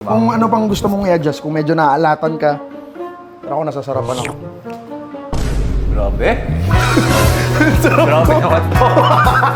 Kung ano pang gusto mong i-adjust, kung medyo naaalatan ka, pero ako nasasarapan ako. Grabe. Grabe naman to.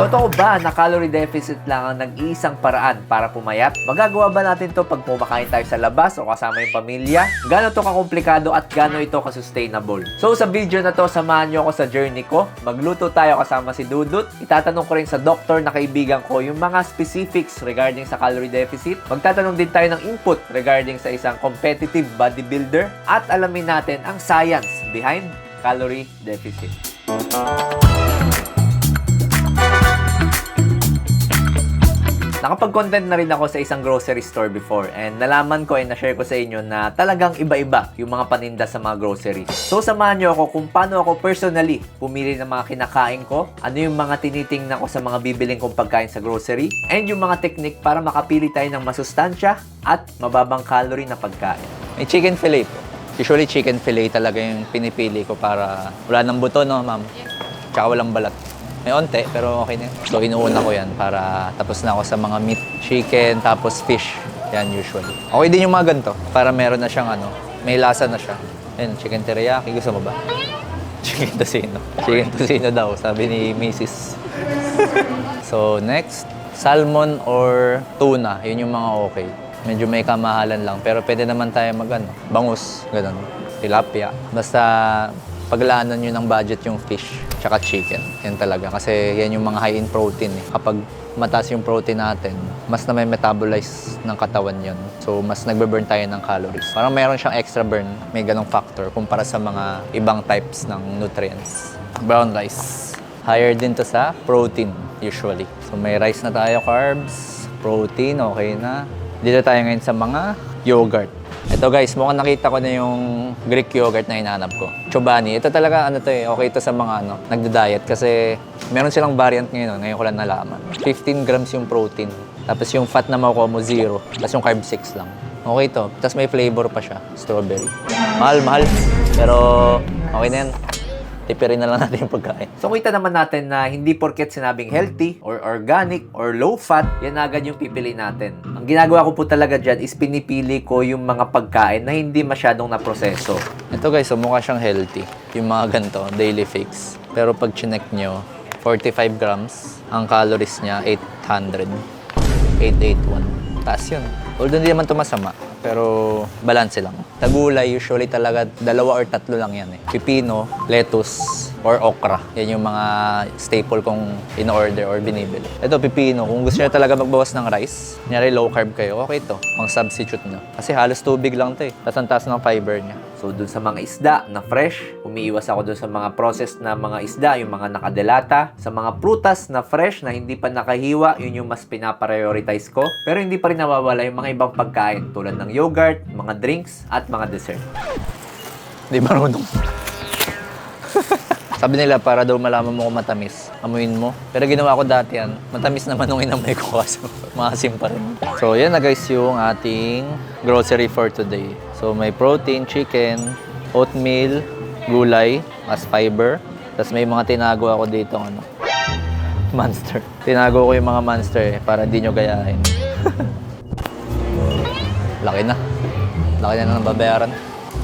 Totoo ba na calorie deficit lang ang nag-iisang paraan para pumayat? Magagawa ba natin to pag pumakain tayo sa labas o kasama yung pamilya? Gano'n to kakomplikado at gano'n ito ka-sustainable? So sa video na to, samahan nyo ako sa journey ko. Magluto tayo kasama si Dudut. Itatanong ko rin sa doktor na kaibigan ko yung mga specifics regarding sa calorie deficit. Magtatanong din tayo ng input regarding sa isang competitive bodybuilder. At alamin natin ang science behind calorie deficit. Nakapag-content na rin ako sa isang grocery store before and nalaman ko and na-share ko sa inyo na talagang iba-iba yung mga paninda sa mga grocery. So samahan nyo ako kung paano ako personally pumili ng mga kinakain ko, ano yung mga tinitingnan ko sa mga bibiling kong pagkain sa grocery, and yung mga technique para makapili tayo ng masustansya at mababang calorie na pagkain. May chicken fillet po. Usually chicken fillet talaga yung pinipili ko para wala nang buto, no, ma'am? Tsaka walang balat. May onte, pero okay na. So, inuuna ko yan para tapos na ako sa mga meat, chicken, tapos fish. Yan usually. Okay din yung mga ganito para meron na siyang ano, may lasa na siya. Yan, chicken teriyaki. Gusto mo ba? Chicken tocino. Chicken tocino daw, sabi ni Mrs. So, next, salmon or tuna. Yun yung mga okay. Medyo may kamahalan lang. Pero pwede naman tayo mag ano, bangus, ganun. Tilapia. Basta paglaanan nyo ng budget yung fish tsaka chicken. Yan talaga. Kasi yan yung mga high in protein. Eh. Kapag mataas yung protein natin, mas na may metabolize ng katawan yon. So, mas nagbe-burn tayo ng calories. Parang meron siyang extra burn, may ganong factor kumpara sa mga ibang types ng nutrients. Brown rice. Higher din to sa protein, usually. So, may rice na tayo, carbs, protein, okay na. Dito tayo ngayon sa mga yogurt. Ito guys, mukhang nakita ko na yung Greek yogurt na hinahanap ko. Chobani. Ito talaga ano to eh, okay ito sa mga ano, nagda-diet kasi meron silang variant ngayon, ngayon ko lang nalaman. 15 grams yung protein. Tapos yung fat na makukuha mo, zero. Tapos yung carb 6 lang. Okay to. Tapos may flavor pa siya, strawberry. Mahal, mahal. Pero okay na yan. Tipirin na lang natin yung pagkain. So kita naman natin na hindi porket sinabing healthy or organic or low fat, yan agad yung pipili natin. Ang ginagawa ko po talaga dyan is pinipili ko yung mga pagkain na hindi masyadong naproseso. Ito guys, so mukha siyang healthy. Yung mga ganito, daily fix. Pero pag chinek nyo, 45 grams. Ang calories niya, 800. 881. Taas yun. Although hindi naman ito masama, pero balance lang. Tagulay, usually talaga dalawa or tatlo lang yan eh. Pipino, lettuce, or okra. Yan yung mga staple kong in-order or binibili. Ito, pipino. Kung gusto niyo talaga magbawas ng rice, kunyari low carb kayo, okay to. Pang substitute nyo. Kasi halos tubig lang to eh. Tapos ang taas ng fiber niya. So dun sa mga isda na fresh, umiiwas ako dun sa mga processed na mga isda, yung mga nakadelata. Sa mga prutas na fresh na hindi pa nakahiwa, yun yung mas pinaprioritize ko. Pero hindi pa rin nawawala yung mga ibang pagkain tulad ng yogurt, mga drinks, at mga dessert. Hindi marunong. Sabi nila para daw malaman mo kung matamis, amuin mo. Pero ginawa ko dati yan, matamis naman nung inamay ko kaso maasim pa rin. So yan na guys yung ating grocery for today. So may protein, chicken, oatmeal, gulay, as fiber. Tapos may mga tinago ako dito ano, monster. Tinago ko yung mga monster eh, para di nyo gayahin. Laki na. Laki na ng babayaran.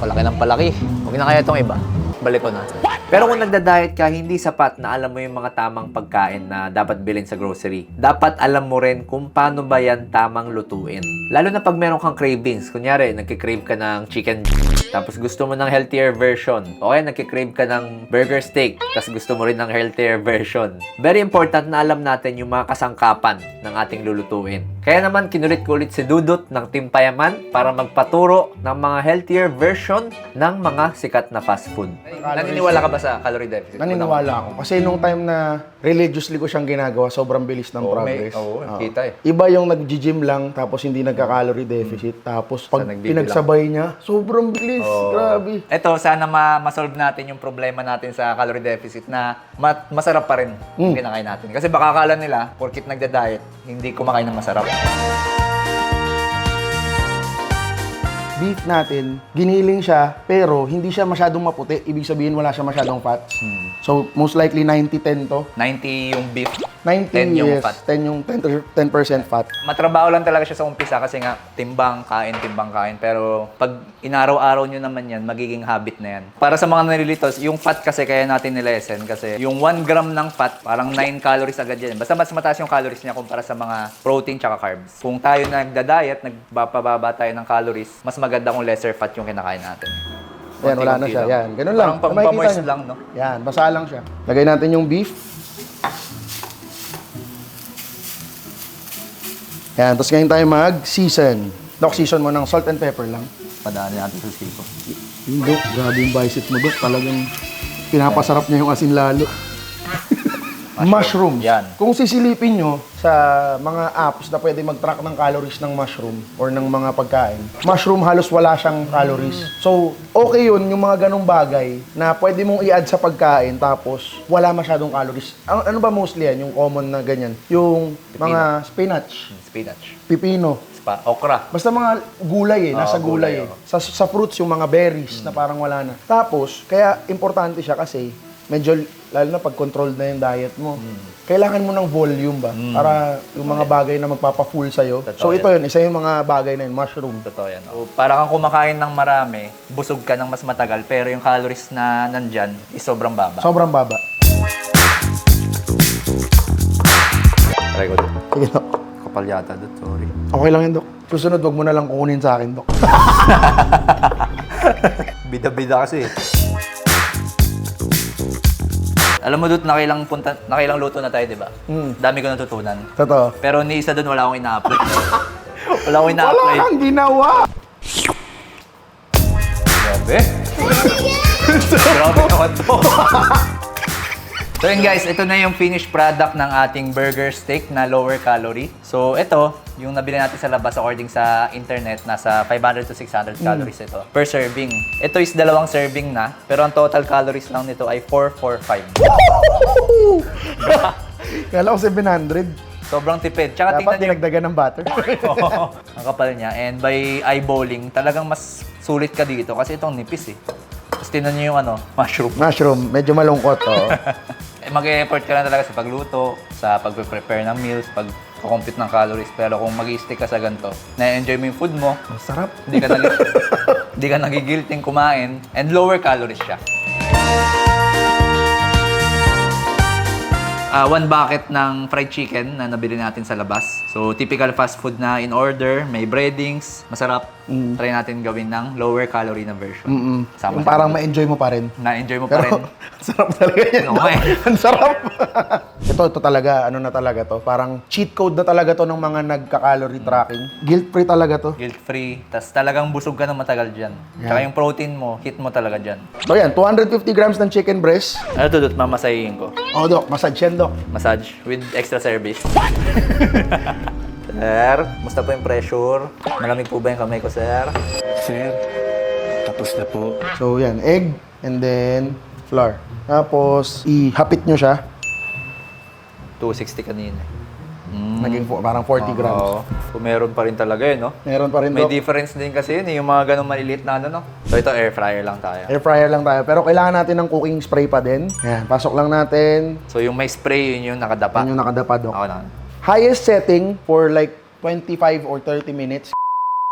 Palaki ng palaki. Huwag na kaya itong iba. Balik ko na. Pero kung nagda-diet ka, hindi sapat na alam mo yung mga tamang pagkain na dapat bilhin sa grocery. Dapat alam mo rin kung paano ba yan tamang lutuin. Lalo na pag meron kang cravings. Kunyari, nagkikrave ka ng chicken tapos gusto mo ng healthier version. O kaya nagkikrave ka ng burger steak tapos gusto mo rin ng healthier version. Very important na alam natin yung mga kasangkapan ng ating lulutuin. Kaya naman kinulit ko ulit si Dudut ng Team Payaman para magpaturo ng mga healthier version ng mga sikat na fast food. Naniniwala ka ba sa calorie deficit? Naniniwala ako. Kasi nung time na religiously ko siyang ginagawa, sobrang bilis ng Oo, may- progress. oo, Oo. kita eh. Iba yung nag-gym lang, tapos hindi nagka-calorie deficit. Tapos pag nagbibilang. pinagsabay niya, sobrang bilis. Grabe. Ito, sana ma- ma-solve natin yung problema natin sa calorie deficit na ma- masarap pa rin yung kinakain natin. Kasi baka akala nila, porkit nagda-diet, hindi kumakain ng masarap. Beef natin, giniling siya, pero hindi siya masyadong maputi. Ibig sabihin, wala siya masyadong fats. So, most likely 90-10 to. 90 yung beef, 90 10 yung yes, fat. 10 yung 10%, 10% fat. Matrabaho lang talaga siya sa umpisa kasi nga timbang, kain, timbang, kain. Pero pag inaraw-araw nyo naman yan, magiging habit na yan. Para sa mga nalilito, yung fat kasi kaya natin nilesen kasi yung 1 gram ng fat, parang 9 calories agad yan. Basta mas mataas yung calories niya kumpara sa mga protein tsaka carbs. Kung tayo nagda-diet, nagpapababa tayo ng calories, mas maganda kung lesser fat yung kinakain natin. Yan, wala na siya. lang. Yan, ganun lang. Parang nyo. lang, no? Yan, basa lang siya. Lagay natin yung beef. Yan, tapos ngayon tayo mag-season. Dok, season mo ng salt and pepper lang. Padaan natin sa siko. Yung Dok, grabe yung bicep mo, Dok. Talagang pinapasarap niya yung asin lalo. mushroom. Yan. Kung sisilipin nyo sa mga apps na pwede mag-track ng calories ng mushroom or ng mga pagkain, mushroom halos wala siyang calories. So, okay yun yung mga ganong bagay na pwede mong i-add sa pagkain tapos wala masyadong calories. Ano, ano ba mostly yan? Yung common na ganyan? Yung mga spinach, Spinach. pipino, Spa, okra. Basta mga gulay eh, nasa Oo, gulay, gulay, eh. Sa, sa fruits, yung mga berries na parang wala na. Tapos, kaya importante siya kasi medyo, lalo na pag controlled na yung diet mo, kailangan mo ng volume ba? Para yung mga bagay na magpapa-full sa'yo. Totoo so, ito yun, isa yung mga bagay na yun, mushroom. Totoo yan. O, para kang kumakain ng marami, busog ka ng mas matagal, pero yung calories na nandyan is sobrang baba. Sobrang baba. Try ko doon. Sige, Dok. Kapal yata doon, sorry. Okay lang yun, Dok. Susunod, wag mo na lang kukunin sa akin, Dok. Bida-bida kasi. Alam mo doon, nakailang, punta, nakailang luto na tayo, di ba? Mm. Dami ko natutunan. Totoo. Pero ni isa doon, wala akong ina-apply. wala akong Wala ina-apply. kang ginawa! Grabe. Grabe naman to. so yun guys, ito na yung finished product ng ating burger steak na lower calorie. So ito, yung nabili natin sa labas according sa internet, nasa 500 to 600 calories ito per serving. Ito is dalawang serving na, pero ang total calories lang nito ay 445. Kala ko 700. Sobrang tipid. Tsaka Dapat tingnan dinagdagan ng butter. Oo, ang kapal niya. And by eyeballing, talagang mas sulit ka dito kasi itong nipis eh. Tapos tingnan nyo yung ano, mushroom. Mushroom, medyo malungkot, oh. Eh, mag-e-effort ka lang talaga sa pagluto, sa pag-prepare ng meals, pag-compute ng calories. Pero kung mag stick ka sa ganito, na-enjoy mo yung food mo, Masarap. hindi ka, nag hindi ka nagigilting kumain, and lower calories siya. Ah, one bucket ng fried chicken na nabili natin sa labas. So, typical fast food na in order, may breadings, masarap. Try natin gawin ng lower calorie na version. Mm-mm. Sama Yung parang ma-enjoy mo pa rin. Na-enjoy mo pa rin. Pero, ang sarap talaga yan. Nga eh. ang sarap. ito, ito talaga, ano na talaga to. Parang cheat code na talaga to ng mga nagka-calorie tracking. Guilt-free talaga to. Guilt-free. Tapos talagang busog ka ng matagal dyan. Tsaka yung protein mo, hit mo talaga dyan. So yan, 250 grams ng chicken breast. Ano to, Dut? Mamasahihin ko. Oh, Dok, massage yan, Dok. Massage with extra service. sir, musta po yung pressure? Malamig po ba yung kamay ko, sir? Sir, tapos na po. So yan, egg and then flour. Tapos, ihapit nyo siya. 260 kanina. Mm. Naging fo- parang 40 grams. Oo. Kung meron pa rin talaga yun, no? Meron pa rin, May Dok. difference din kasi yun, eh, yung mga ganong maliliit na ano, no? So ito, air fryer lang tayo. Air fryer lang tayo. Pero kailangan natin ng cooking spray pa din. Yan, pasok lang natin. So yung may spray, yun yung nakadapa. Yan yung nakadapa, Dok. Ako na. Highest setting for like 25 or 30 minutes.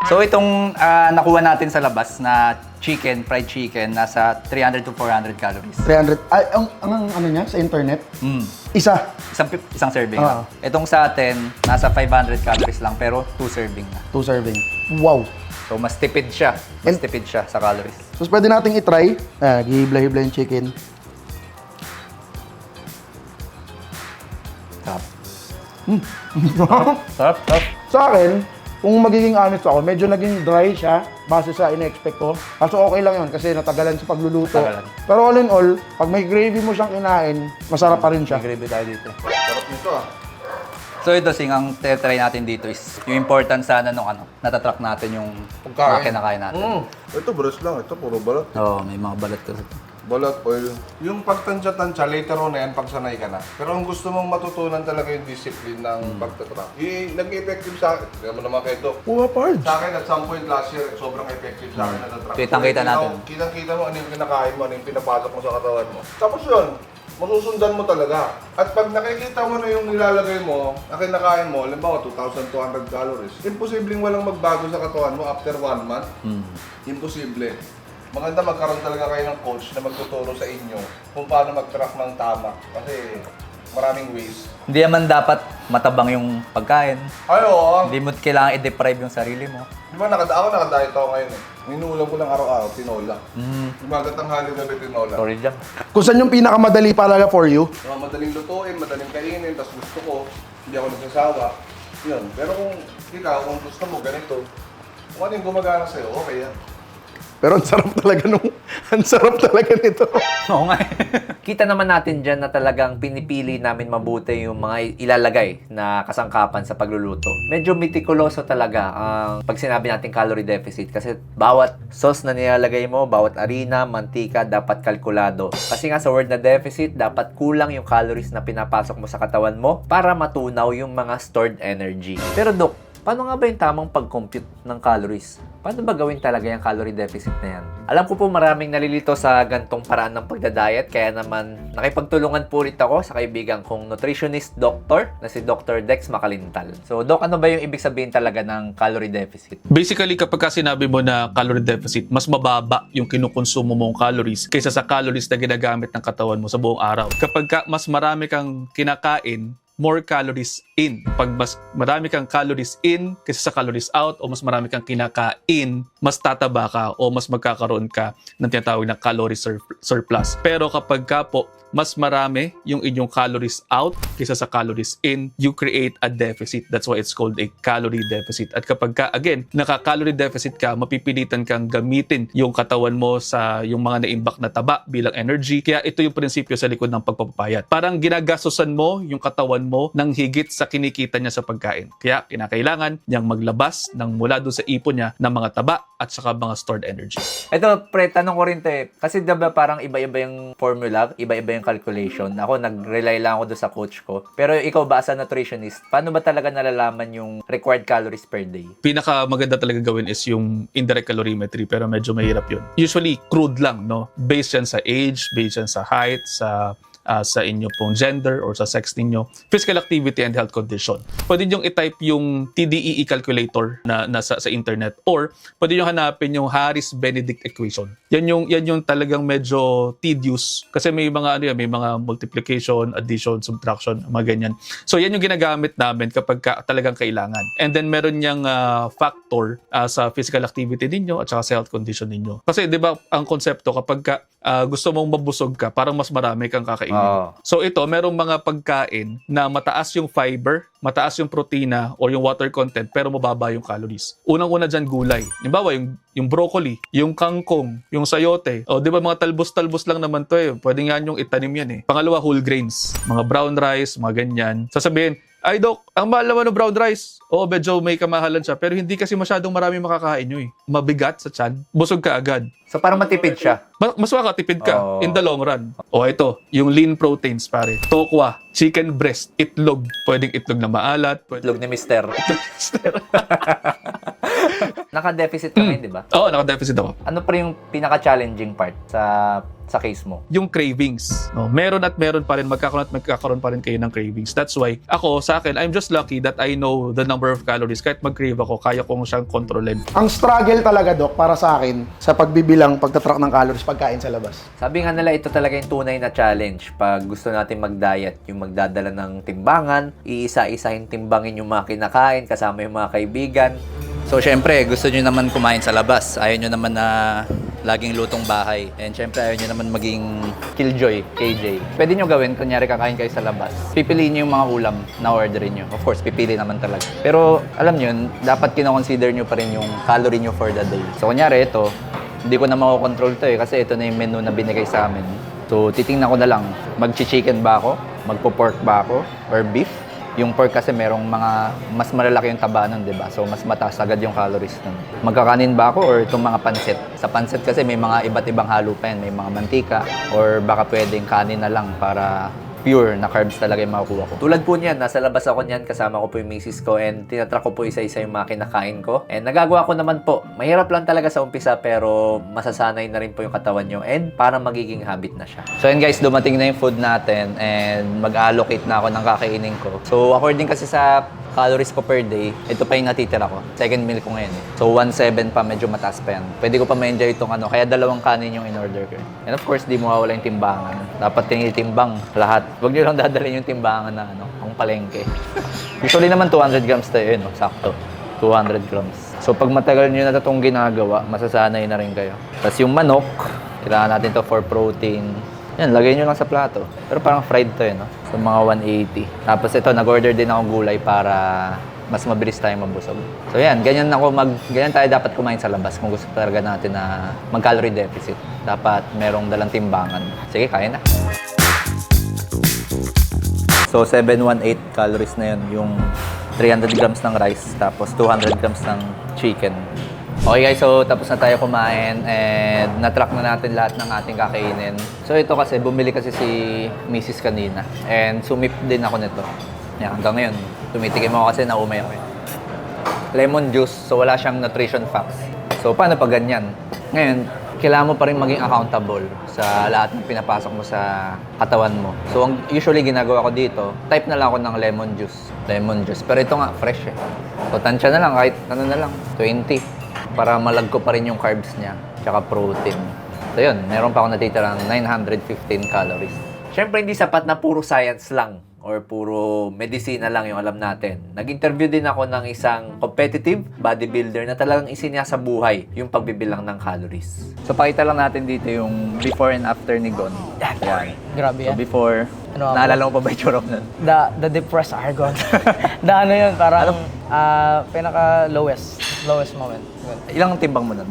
So itong ah, nakuha natin sa labas na chicken, fried chicken, nasa 300 to 400 calories. 300. Ay, ang, ang, ang ano niya, sa internet? Mm. Isa. Isang, pi- isang serving Oo. lang. Itong sa atin, nasa 500 calories lang, pero 2 serving na. Two serving. Wow. So, mas tipid siya. Mas And- tipid siya sa calories. So, pwede nating itry. Ah, gihibla-hibla yung chicken. Sarap, sarap. sa akin, kung magiging honest ako, medyo naging dry siya base sa in-expect ko. Kaso okay lang yun kasi natagalan sa pagluluto. Natagalan. Pero all in all, pag may gravy mo siyang kinain, masarap pa rin siya. May gravy tayo dito. Sarap nito ah. So ito, Sing, ang try natin dito is yung importance sana nung ano, natatrack natin yung mga kinakain natin. Mm. Ito, breast lang. Ito, puro balat. Oo, may mga balat kasi ito. Balat, oil. Yung pagtansya-tansya, later on na yan, pag sanay ka na. Pero ang gusto mong matutunan talaga yung discipline ng pagtatrack. Y- nag-effective sa akin. Kaya mo naman kayo, Dok. Uwa, Pards. Sa akin, at some point last year, sobrang effective sa akin na track. Kitang-kita natin. Kitang-kita mo ano yung kinakain mo, ano yung pinapasok mo sa katawan mo. Tapos yun, masusundan mo talaga. At pag nakikita mo na yung nilalagay mo, na kinakain mo, halimbawa 2,200 calories, imposibleng walang magbago sa katawan mo after one month. Imposible. Maganda magkaroon talaga kayo ng coach na magtuturo sa inyo kung paano mag-track ng tama. Kasi maraming ways. Hindi naman dapat matabang yung pagkain. Ay, oo. Hindi mo kailangan i-deprive yung sarili mo. Di ba, nakada ako nakadiet ako ngayon eh. Minuulam ko lang araw-araw, tinola. Mm. Umaga tanghali gabi tinola. Sorry dyan. Kung saan yung pinakamadali talaga for you? Mga madaling lutuin, madaling kainin, tapos gusto ko, hindi ako nagsasawa. Yun. Pero kung ikaw, kung gusto mo ganito, kung ano yung gumagana sa'yo, okay yan. Pero ang sarap talaga nung, ang sarap talaga nito. Oo nga eh. Kita naman natin dyan na talagang pinipili namin mabuti yung mga ilalagay na kasangkapan sa pagluluto. Medyo mitikuloso talaga ang pag sinabi natin calorie deficit kasi bawat sauce na nilalagay mo, bawat harina, mantika, dapat kalkulado. Kasi nga sa word na deficit, dapat kulang yung calories na pinapasok mo sa katawan mo para matunaw yung mga stored energy. Pero Dok, paano nga ba yung tamang pag-compute ng calories? Paano ba gawin talaga yung calorie deficit na yan? Alam ko po maraming nalilito sa gantong paraan ng pagdadiet, kaya naman nakipagtulungan po ulit ako sa kaibigan kong nutritionist doctor na si Dr. Dex Makalintal. So, Doc, ano ba yung ibig sabihin talaga ng calorie deficit? Basically, kapag ka sinabi mo na calorie deficit, mas mababa yung kinukonsumo mong calories kaysa sa calories na ginagamit ng katawan mo sa buong araw. Kapag ka mas marami kang kinakain, more calories in. Pag mas marami kang calories in kaysa sa calories out o mas marami kang kinakain, mas tataba ka o mas magkakaroon ka ng tinatawag na calorie sur- surplus. Pero kapag ka po, mas marami yung inyong calories out kaysa sa calories in, you create a deficit. That's why it's called a calorie deficit. At kapag ka, again, naka-calorie deficit ka, mapipilitan kang gamitin yung katawan mo sa yung mga naimbak na taba bilang energy. Kaya ito yung prinsipyo sa likod ng pagpapapayat. Parang ginagastosan mo yung katawan mo ng higit sa kinikita niya sa pagkain. Kaya kinakailangan niyang maglabas ng mula doon sa ipon niya ng mga taba at saka mga stored energy. Ito, pre, tanong ko rin to. Kasi diba parang iba-iba yung formula, iba-iba yung calculation. Ako, nag-rely lang ako doon sa coach ko. Pero ikaw ba as a nutritionist, paano ba talaga nalalaman yung required calories per day? pinaka maganda talaga gawin is yung indirect calorimetry pero medyo mahirap yun. Usually crude lang, no? Based yan sa age, based yan sa height, sa ah, sa inyo pong gender or sa sex ninyo, physical activity and health condition. Pwede nyo i-type yung TDEE calculator na nasa sa internet or pwede nyo hanapin yung Harris-Benedict equation. Yan yung yan yung talagang medyo tedious kasi may mga ano yan, may mga multiplication, addition, subtraction, mga ganyan. So yan yung ginagamit namin kapag ka, talagang kailangan. And then meron niyang ah, factor ah, sa physical activity ninyo at saka sa health condition ninyo. Kasi 'di ba ang konsepto kapag ka, ah, gusto mong mabusog ka, parang mas marami kang kakainin. Oo. So ito, merong mga pagkain na mataas yung fiber, mataas yung protina or yung water content pero mababa yung calories. Unang-una dyan gulay. Halimbawa, yung, yung broccoli, yung kangkong, yung sayote. O di ba mga talbos-talbos lang naman to eh. Pwede nga yung itanim yan eh. Pangalawa, whole grains. Mga brown rice, mga ganyan. Sasabihin, ay dok, ang mahal naman ng brown rice. Oo, medyo may kamahalan siya. Pero hindi kasi masyadong marami makakain nyo eh. Mabigat sa tiyan. Busog ka agad. So, parang matipid siya. Ma- mas makakatipid ka Oo. in the long run. O ito, yung lean proteins pare. Tokwa, chicken breast, itlog. Pwedeng itlog na maalat. Pwede... Itlog ni Mister. Naka-deficit ka ngayon, di ba? Oo, naka-deficit ako. Ano pa yung pinaka-challenging part sa sa case mo? Yung cravings. No, meron at meron pa rin, magkakaroon at magkakaroon pa rin kayo ng cravings. That's why, ako, sa akin, I'm just lucky that I know the number of calories. Kahit mag-crave ako, kaya kong siyang kontrolin. Ang struggle talaga, Doc, para sa akin, sa pagbibilang, pagtatrack ng calories pagkain sa labas. Sabi nga nila, ito talaga yung tunay na challenge. Pag gusto natin mag-diet, yung magdadala ng timbangan, iisa-isahin timbangin yung mga kinakain, kasama yung mga kaibigan. So, syempre, gusto nyo naman kumain sa labas. Ayaw nyo naman na laging lutong bahay. And syempre, ayaw nyo naman maging Killjoy, KJ. Pwede nyo gawin, kunyari kakain kayo sa labas. Pipiliin nyo yung mga ulam na orderin nyo. Of course, pipili naman talaga. Pero, alam nyo, dapat kinoconsider nyo pa rin yung calorie nyo for the day. So, kunyari, ito, hindi ko na makokontrol to eh, kasi ito na yung menu na binigay sa amin. So, titingnan ko na lang, mag-chicken ba ako? Magpo-pork ba ako? Or beef? Yung pork kasi merong mga mas malalaki yung taba nun, 'di ba? So mas mataas agad yung calories nun. Magkakanin ba ako or itong mga pansit? Sa pansit kasi may mga iba't ibang halo pa yan, may mga mantika or baka pwedeng kanin na lang para pure na carbs talaga yung makukuha ko. Tulad po niyan, nasa labas ako niyan, kasama ko po yung misis ko and tinatrack ko po isa-isa yung mga kinakain ko. And nagagawa ko naman po. Mahirap lang talaga sa umpisa pero masasanay na rin po yung katawan nyo and parang magiging habit na siya. So yun guys, dumating na yung food natin and mag-allocate na ako ng kakainin ko. So according kasi sa calories ko per day, ito pa yung natitira ko. Second meal ko ngayon. eh. So 1.7 pa, medyo mataas pa yan. Pwede ko pa ma-enjoy itong ano, kaya dalawang kanin yung in-order ko. And of course, di mo mawala yung timbangan. Dapat tinitimbang lahat. Huwag nyo lang dadalhin yung timbangan na ano, ang palengke. Usually naman 200 grams tayo yun, no? sakto. 200 grams. So pag matagal nyo na itong ginagawa, masasanay na rin kayo. Tapos yung manok, kailangan natin to for protein. Yan, lagay nyo lang sa plato. Pero parang fried to yun, no? So mga 180. Tapos ito, nag-order din ako gulay para mas mabilis tayo mabusog. So yan, ganyan ako mag ganyan tayo dapat kumain sa labas kung gusto talaga natin na mag-calorie deficit. Dapat merong dalang timbangan. Sige, kaya na. So 718 calories na yun, yung 300 grams ng rice tapos 200 grams ng chicken. Okay guys, so tapos na tayo kumain and na-track na natin lahat ng ating kakainin. So ito kasi, bumili kasi si Mrs. kanina and sumip din ako nito. Yan, hanggang ngayon, tumitikim ako kasi naumay ako. Lemon juice, so wala siyang nutrition facts. So paano pag ganyan? Ngayon, kailangan mo pa rin maging accountable sa lahat ng pinapasok mo sa katawan mo. So, ang usually ginagawa ko dito, type na lang ako ng lemon juice. Lemon juice. Pero ito nga, fresh eh. So, tansya na lang, kahit ano na lang, 20. Para malag ko pa rin yung carbs niya, tsaka protein. So, yun, meron pa ako natitirang 915 calories. Siyempre, hindi sapat na puro science lang or puro medisina lang yung alam natin. Nag-interview din ako ng isang competitive bodybuilder na talagang isinya sa buhay yung pagbibilang ng calories. So, pakita lang natin dito yung before and after ni Gon. Yan. Grabe So, yan. before, Ano ako? naalala mo pa ba yung churok nun? The, the depressed Argon. the ano yun, parang ah, pinaka lowest, lowest moment. Ilang timbang mo nun?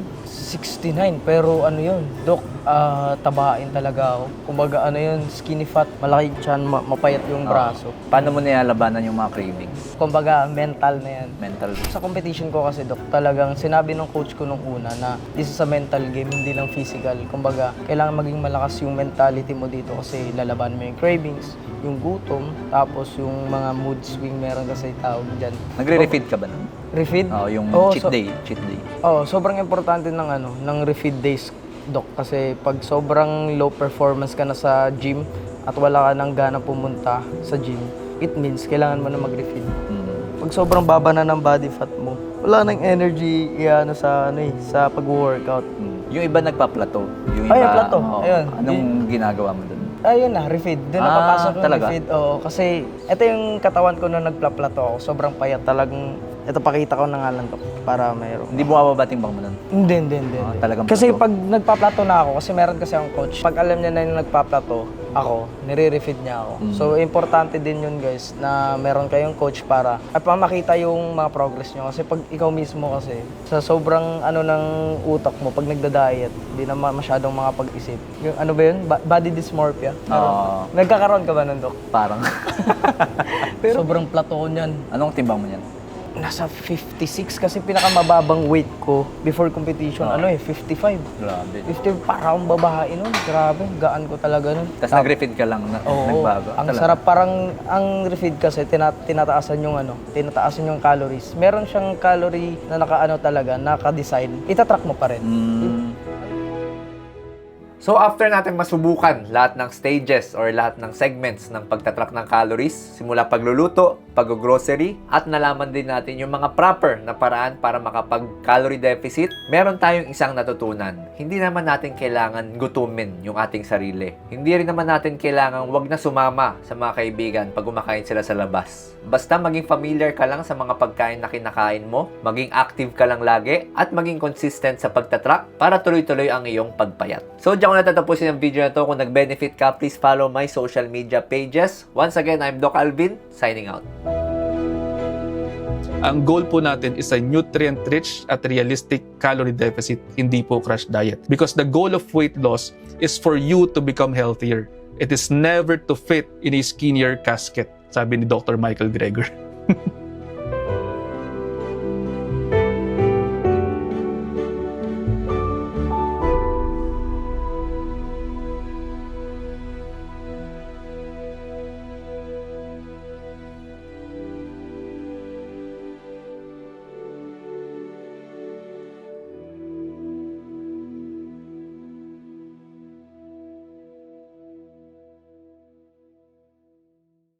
69, pero ano yun, Dok, ah, tabain talaga ako. Kumbaga ano yun, skinny fat, malaki tiyan, ma- mapayat yung braso. Paano mo nilalabanan yung mga cravings? Kumbaga mental na yan. Mental. Sa competition ko kasi, Dok, talagang sinabi ng coach ko nung una na this is a mental game, hindi lang physical. Kumbaga, kailangan maging malakas yung mentality mo dito kasi lalaban mo yung cravings, yung gutom, tapos yung mga mood swing meron kasi tawag dyan. Nagre-refeed ka ba nun? Refeed? Oo, yung Oo, cheat so- day. Cheat day. Oh, sobrang importante ng ano, ng refeed days, doc, kasi pag sobrang low performance ka na sa gym at wala ka nang gana pumunta sa gym, it means kailangan mo na mag-refeed. Mm. Pag sobrang baba na ng body fat mo, wala nang energy ano sa ano eh, sa pag-workout. Mm. Yung iba nagpa-plateau. Yung Ay, iba, yung plateau. oo. Ayun. Anong ginagawa mo dun? Ayun na, refeed. Doon na Ah, papasok yung talaga? refeed. Oo, kasi ito yung katawan ko nung nagplaplato ako. Sobrang payat talagang, ito pakita ko na nga lang to para mayroon. Hindi bumababa timbang mo nun? Hindi, hindi, hindi. Ah, hindi. talagang kasi plato. pag nagpa-plato na ako, kasi meron kasi akong coach, pag alam niya na yung nagpa-plato, ako, nire-refeed niya ako. Mm. So, importante din yun guys, na meron kayong coach para at para makita yung mga progress niyo. Kasi pag ikaw mismo kasi, sa sobrang ano ng utak mo, pag nagda-diet, hindi na ma- masyadong makapag-isip. Yung ano ba yun? Ba- body dysmorphia? Meron. Oo. Nagkakaroon ka ba nun, Dok? Parang. Pero, sobrang plato ko niyan. Anong timbang mo niyan? Nasa 56 kasi pinakamababang weight ko before competition. Ano eh, 55. Grabe. 50, para akong babae nun. Grabe, gaan ko talaga nun. Tapos nag-refeed ka lang na Oo, nagbago. ang Talaga? sarap. Parang, ang refeed kasi, tina, tinataasan yung ano, tinataasan yung calories. Meron siyang calorie na nakaano talaga, naka-design. Itatrack mo pa rin. Mm. So after natin masubukan lahat ng stages or lahat ng segments ng pagtatrack ng calories, simula pagluluto, pag-grocery, at nalaman din natin yung mga proper na paraan para makapag-calorie deficit, meron tayong isang natutunan. Hindi naman natin kailangan gutumin yung ating sarili. Hindi rin naman natin kailangan wag na sumama sa mga kaibigan pag kumakain sila sa labas. Basta maging familiar ka lang sa mga pagkain na kinakain mo, maging active ka lang lagi, at maging consistent sa pagtatrack para tuloy-tuloy ang iyong pagpayat. So, diyan ko natatapusin ang video na to. Kung nag-benefit ka, please follow my social media pages. Once again, I'm Doc Alvin, signing out. Ang goal po natin is a nutrient-rich at realistic calorie deficit, hindi po crash diet. Because the goal of weight loss is for you to become healthier. It is never to fit in a skinnier casket, sabi ni Dr. Michael Greger.